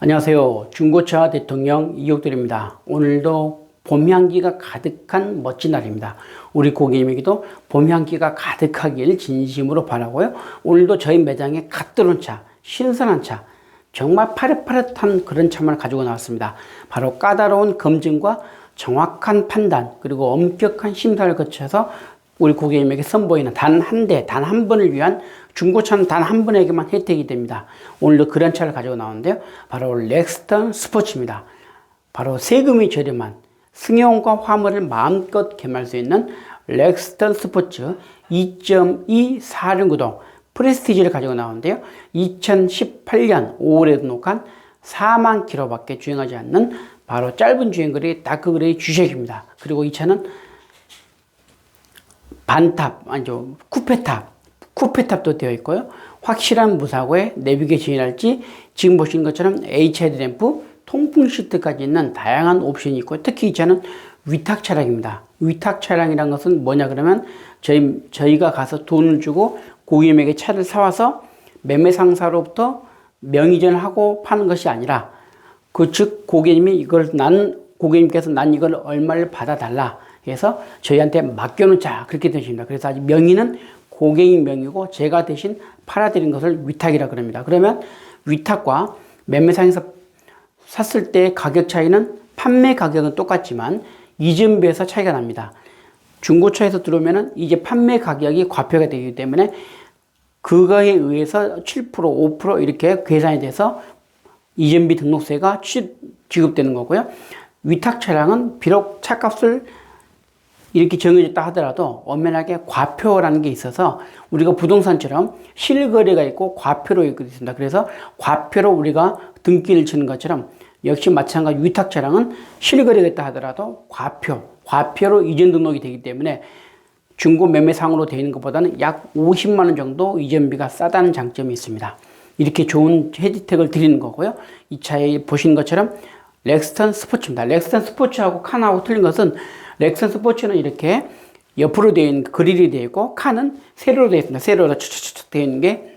안녕하세요. 중고차 대통령 이옥들입니다. 오늘도 봄 향기가 가득한 멋진 날입니다. 우리 고객님에게도 봄 향기가 가득하길 진심으로 바라고요. 오늘도 저희 매장에 갓 들어온 차, 신선한 차, 정말 파릇파릇한 그런 차만 가지고 나왔습니다. 바로 까다로운 검증과 정확한 판단, 그리고 엄격한 심사를 거쳐서 우리 고객님에게 선보이는 단 한 대, 단 한 번을 위한 중고차는 단한 분에게만 혜택이 됩니다. 오늘도 그런 차를 가지고 나오는데요. 바로 렉스턴 스포츠입니다. 바로 세금이 저렴한 승용과 화물을 마음껏 겸할 수 있는 렉스턴 스포츠 2.2 4륜구동 프레스티지를 가지고 나오는데요. 2018년 5월에 등록한 4만 킬로밖에 주행하지 않는 바로 짧은 주행거리 다크그레이 주색입니다. 그리고 이 차는 반탑, 아니죠. 쿠페탑, 쿠페탑도 되어 있고요. 확실한 무사고에 내비게이션이랄지 지금 보시는 것처럼 HID 램프, 통풍 시트까지 있는 다양한 옵션이 있고 특히 이 차는 위탁 차량입니다. 위탁 차량이란 것은 뭐냐 그러면 저희, 저희가 가서 돈을 주고 고객님에게 차를 사와서 매매 상사로부터 명의전을 하고 파는 것이 아니라 그 즉 고객님이 이걸 난 고객님께서 난 이걸 얼마를 받아달라 해서 저희한테 맡겨놓은 차 그렇게 되십니다. 그래서 아직 명의는 고객님 명의고 제가 대신 팔아드린 것을 위탁이라 그럽니다. 그러면 위탁과 매매상에서 샀을 때 가격 차이는 판매 가격은 똑같지만 이전비에서 차이가 납니다. 중고차에서 들어오면은 이제 판매 가격이 과표가 되기 때문에 그거에 의해서 7% 5% 이렇게 계산이 돼서 이전비 등록세가 지급되는 거고요. 위탁 차량은 비록 차값을 이렇게 정해졌다 하더라도 엄연하게 과표라는 게 있어서 우리가 부동산처럼 실거래가 있고 과표로 있습니다. 그래서 과표로 우리가 등기를 치는 것처럼 역시 마찬가지 위탁 차량은 실거래가 있다 하더라도 과표, 과표로 이전 등록이 되기 때문에 중고 매매상으로 되어 있는 것보다는 약 50만 원 정도 이전비가 싸다는 장점이 있습니다. 이렇게 좋은 혜택을 드리는 거고요. 이 차에 보신 것처럼 렉스턴 스포츠입니다. 렉스턴 스포츠하고 칸하고 틀린 것은 렉스턴 스포츠는 이렇게 옆으로 되어 있는 그릴이 되어 있고 칸은 세로로 되어 있습니다. 세로로 촉촉촉 되어 있는 게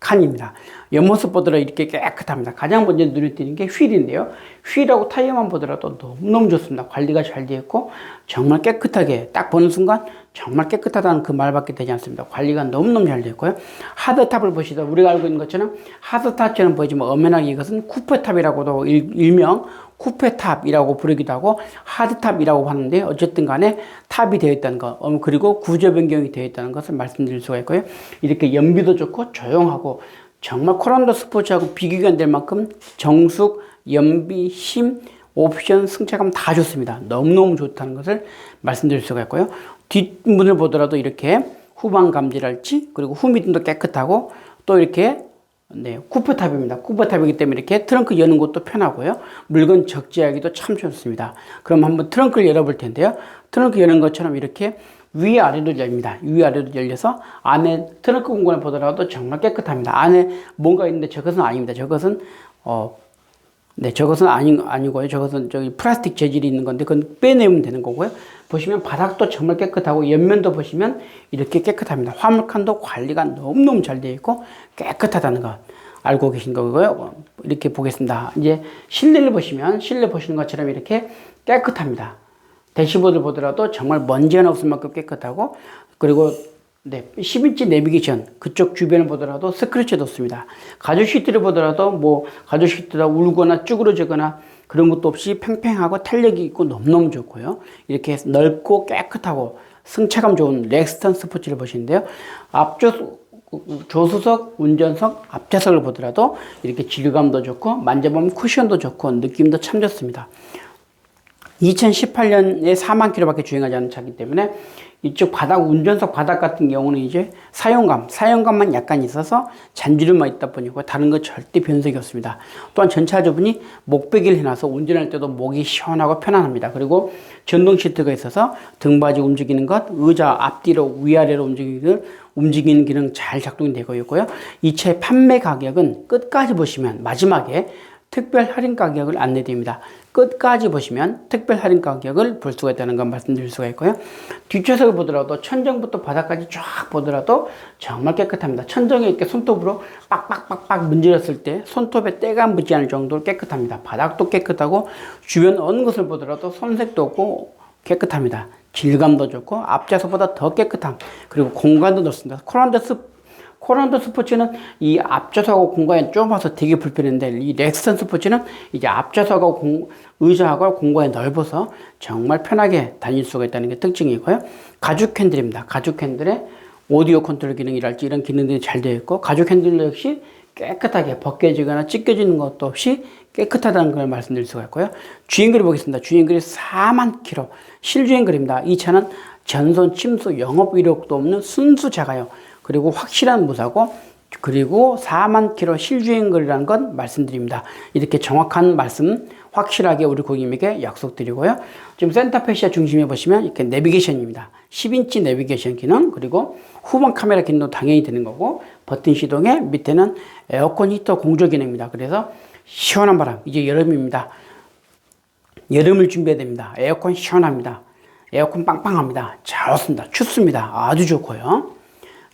칸입니다. 옆모습 보더라도 이렇게 깨끗합니다. 가장 먼저 눈에 띄는 게 휠인데요. 휠하고 타이어만 보더라도 너무너무 좋습니다. 관리가 잘 되어 있고 정말 깨끗하게 딱 보는 순간 정말 깨끗하다는 그 말밖에 되지 않습니다. 관리가 너무너무 잘 되어 있고요. 하드탑을 보시다 우리가 알고 있는 것처럼 하드탑처럼 보이지만 엄연하게 이것은 쿠페탑이라고도 일 명 쿠페탑이라고 부르기도 하고 하드탑이라고 하는데 어쨌든 간에 탑이 되어 있다는 것 그리고 구조 변경이 되어 있다는 것을 말씀드릴 수가 있고요. 이렇게 연비도 좋고 조용하고 정말 코란도 스포츠하고 비교가 안될 만큼 정숙, 연비, 힘, 옵션, 승차감 다 좋습니다. 너무너무 좋다는 것을 말씀드릴 수가 있고요. 뒷문을 보더라도 이렇게 후방 감지랄지 그리고 후미등도 깨끗하고 또 이렇게 네, 쿠퍼탑입니다. 쿠퍼탑이기 때문에 이렇게 트렁크 여는 것도 편하고요. 물건 적재하기도 참 좋습니다. 그럼 한번 트렁크를 열어볼 텐데요. 트렁크 여는 것처럼 이렇게 위아래로 열립니다. 위아래로 열려서 안에 트렁크 공간을 보더라도 정말 깨끗합니다. 안에 뭔가 있는데 저것은 아닙니다. 저것은 어, 네, 저것은 아니, 아니고요. 저것은 저기 플라스틱 재질이 있는 건데 그건 빼내면 되는 거고요. 보시면 바닥도 정말 깨끗하고 옆면도 보시면 이렇게 깨끗합니다. 화물칸도 관리가 너무너무 잘 되어 있고 깨끗하다는 것 알고 계신 거고요. 이렇게 보겠습니다. 이제 실내를 보시면 실내 보시는 것처럼 이렇게 깨끗합니다. 대시보드 보더라도 정말 먼지 하나 없을 만큼 깨끗하고 그리고 네, 10인치 내비게이션 그쪽 주변을 보더라도 스크래치도 없습니다. 가죽 시트를 보더라도 뭐 가죽 시트가 울거나 쭈그러지거나 그런 것도 없이 팽팽하고 탄력이 있고 너무너무 좋고요. 이렇게 넓고 깨끗하고 승차감 좋은 렉스턴 스포츠를 보시는데요. 앞조 조수석, 운전석, 앞좌석을 보더라도 이렇게 질감도 좋고 만져보면 쿠션도 좋고 느낌도 참 좋습니다. 2018년에 4만 킬로밖에 주행하지 않은 차기 때문에 이쪽 바닥 운전석 바닥 같은 경우는 이제 사용감 사용감만 약간 있어서 잔주름만 있다 보니까 다른 거 절대 변색이 없습니다. 또한 전차주분이 목베개를 해놔서 운전할 때도 목이 시원하고 편안합니다. 그리고 전동 시트가 있어서 등받이 움직이는 것, 의자 앞뒤로 위아래로 움직이는 움직이는 기능 잘 작동이 되고 있고요. 이 차의 판매 가격은 끝까지 보시면 마지막에 특별 할인 가격을 안내드립니다. 끝까지 보시면 특별 할인 가격을 볼 수가 있다는 건 말씀드릴 수가 있고요. 뒷좌석을 보더라도 천정부터 바닥까지 쫙 보더라도 정말 깨끗합니다. 천정에 이렇게 손톱으로 빡빡빡빡 문질렀을 때 손톱에 때가 묻지 않을 정도로 깨끗합니다. 바닥도 깨끗하고 주변 어느 것을 보더라도 손색도 없고 깨끗합니다. 질감도 좋고 앞좌석보다 더 깨끗함 그리고 공간도 넓습니다. 코란더스 코란도 스포츠는 이 앞좌석하고 공간이 좁아서 되게 불편한데 이 렉스턴 스포츠는 이제 앞좌석하고 공, 의자하고 공간이 넓어서 정말 편하게 다닐 수가 있다는 게 특징이고요. 가죽 핸들입니다. 가죽 핸들에 오디오 컨트롤 기능이랄지 이런 기능들이 잘 되어 있고 가죽 핸들 역시 깨끗하게 벗겨지거나 찢겨지는 것도 없이 깨끗하다는 걸 말씀드릴 수가 있고요. 주행거리 보겠습니다. 주행거리 4만 킬로 실주행거리입니다. 이 차는 전손 침수 영업 이력도 없는 순수 자가요. 그리고 확실한 무사고 그리고 4만 킬로 실주행 거리라는 건 말씀드립니다. 이렇게 정확한 말씀 확실하게 우리 고객님에게 약속드리고요. 지금 센터페시아 중심에 보시면 이렇게 내비게이션입니다. 10인치 내비게이션 기능 그리고 후방 카메라 기능도 당연히 되는 거고 버튼 시동에 밑에는 에어컨 히터 공조 기능입니다. 그래서 시원한 바람 이제 여름입니다. 여름을 준비해야 됩니다. 에어컨 시원합니다. 에어컨 빵빵합니다. 좋습니다. 춥습니다. 아주 좋고요.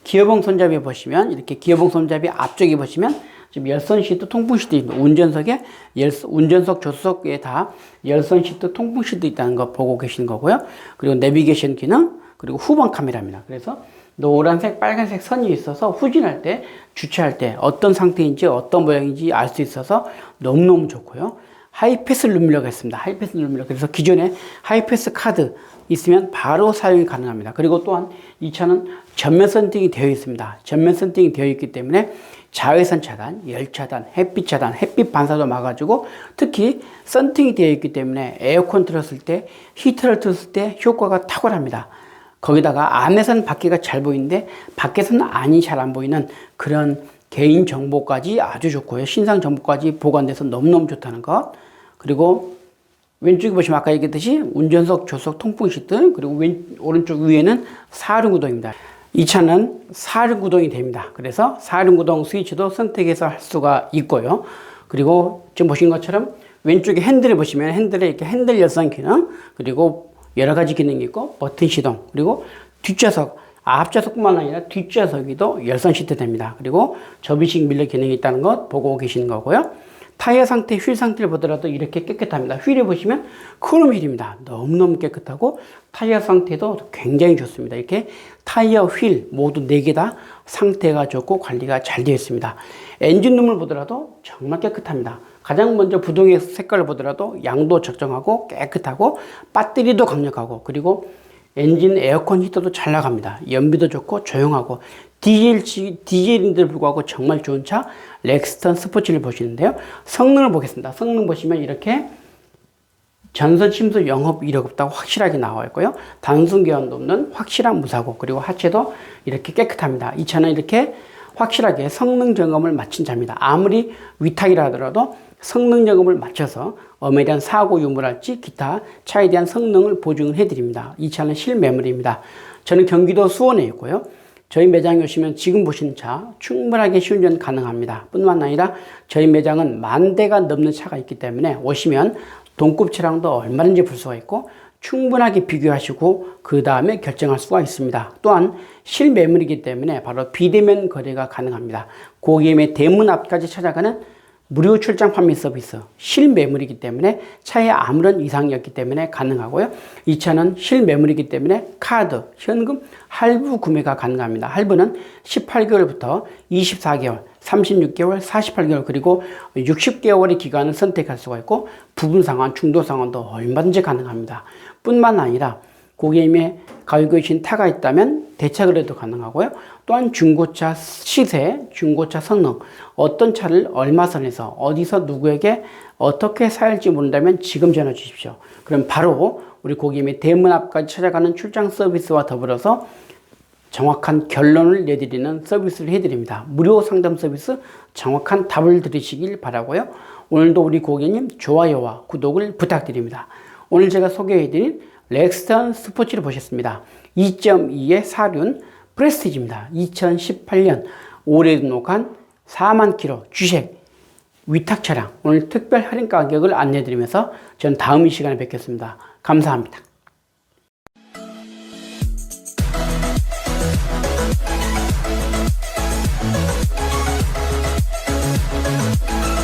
기어봉 손잡이 보시면 이렇게 기어봉 손잡이 앞쪽에 보시면 지금 열선 시트 통풍 시트 운전석에 열, 운전석 조수석에 다 열선 시트 통풍 시트 있다는 거 보고 계시는 거고요. 그리고 내비게이션 기능 그리고 후방 카메라입니다. 그래서 노란색, 빨간색 선이 있어서 후진할 때, 주차할 때 어떤 상태인지 어떤 모양인지 알 수 있어서 너무너무 좋고요. 하이패스 룸밀러가 있습니다. 하이패스 룸밀러. 그래서 기존에 하이패스 카드 있으면 바로 사용이 가능합니다. 그리고 또한 이 차는 전면 선팅이 되어 있습니다. 전면 선팅이 되어 있기 때문에 자외선 차단, 열 차단, 햇빛 차단, 햇빛 반사도 막아주고 특히 선팅이 되어 있기 때문에 에어컨 틀었을 때, 히터를 틀었을 때 효과가 탁월합니다. 거기다가 안에서는 밖에가 잘 보이는데 밖에서는 안이 잘 안 보이는 그런 개인 정보까지 아주 좋고요. 신상 정보까지 보관돼서 너무너무 좋다는 것. 그리고 왼쪽에 보시면 아까 얘기했듯이 운전석, 조석, 통풍 시트 그리고 왼, 오른쪽 위에는 사륜 구동입니다. 이 차는 사륜 구동이 됩니다. 그래서 사륜 구동 스위치도 선택해서 할 수가 있고요. 그리고 지금 보신 것처럼 왼쪽에 핸들을 보시면 핸들에 이렇게 핸들 열선 기능 그리고 여러 가지 기능이 있고 버튼 시동 그리고 뒷좌석 앞좌석뿐만 아니라 뒷좌석이도 열선 시트 됩니다. 그리고 접이식 밀러 기능이 있다는 것 보고 계시는 거고요. 타이어 상태, 휠 상태를 보더라도 이렇게 깨끗합니다. 휠을 보시면 크롬 휠입니다. 너무너무 깨끗하고 타이어 상태도 굉장히 좋습니다. 이렇게 타이어, 휠 모두 4개 다 상태가 좋고 관리가 잘 되어 있습니다. 엔진 룸을 보더라도 정말 깨끗합니다. 가장 먼저 부동의 색깔을 보더라도 양도 적정하고 깨끗하고 배터리도 강력하고 그리고 엔진 에어컨 히터도 잘 나갑니다. 연비도 좋고 조용하고 디젤, 디젤인데도 불구하고 정말 좋은 차 렉스턴 스포츠를 보시는데요. 성능을 보겠습니다. 성능 보시면 이렇게 전선 침수 영업 이력 없다고 확실하게 나와 있고요. 단순 교환도 없는 확실한 무사고 그리고 하체도 이렇게 깨끗합니다. 이 차는 이렇게 확실하게 성능 점검을 마친 차입니다. 아무리 위탁이라 하더라도 성능 점검을 마쳐서 엄에 대한 사고 유무랄지 기타 차에 대한 성능을 보증을 해드립니다. 이 차는 실매물입니다. 저는 경기도 수원에 있고요. 저희 매장에 오시면 지금 보시는 차 충분하게 시운전 가능합니다. 뿐만 아니라 저희 매장은 만 대가 넘는 차가 있기 때문에 오시면 동급 차량도 얼마든지 볼 수가 있고 충분하게 비교하시고 그 다음에 결정할 수가 있습니다. 또한 실매물이기 때문에 바로 비대면 거래가 가능합니다. 고객님의 대문 앞까지 찾아가는 무료 출장 판매 서비스 실매물이기 때문에 차에 아무런 이상이 없기 때문에 가능하고요. 이 차는 실매물이기 때문에 카드, 현금, 할부 구매가 가능합니다. 할부는 18개월부터 24개월, 36개월, 48개월 그리고 60개월의 기간을 선택할 수가 있고 부분 상환, 중도 상환도 얼마든지 가능합니다. 뿐만 아니라 고객님의 계신 타가 있다면 대차를 해도 가능하고요. 또한 중고차 시세, 중고차 성능, 어떤 차를 얼마 선에서 어디서 누구에게 어떻게 사야 지 모른다면 지금 전화 주십시오. 그럼 바로 우리 고객님의 대문 앞까지 찾아가는 출장 서비스와 더불어서 정확한 결론을 내드리는 서비스를 해드립니다. 무료 상담 서비스 정확한 답을 들으시길 바라고요. 오늘도 우리 고객님 좋아요와 구독을 부탁드립니다. 오늘 제가 소개해드린 렉스턴 스포츠를 보셨습니다. 2.2의 사륜 프레스티지입니다. 2018년 올해 등록한 4만 킬로 주식 위탁 차량 오늘 특별 할인 가격을 안내드리면서 저는 다음 이 시간에 뵙겠습니다. 감사합니다.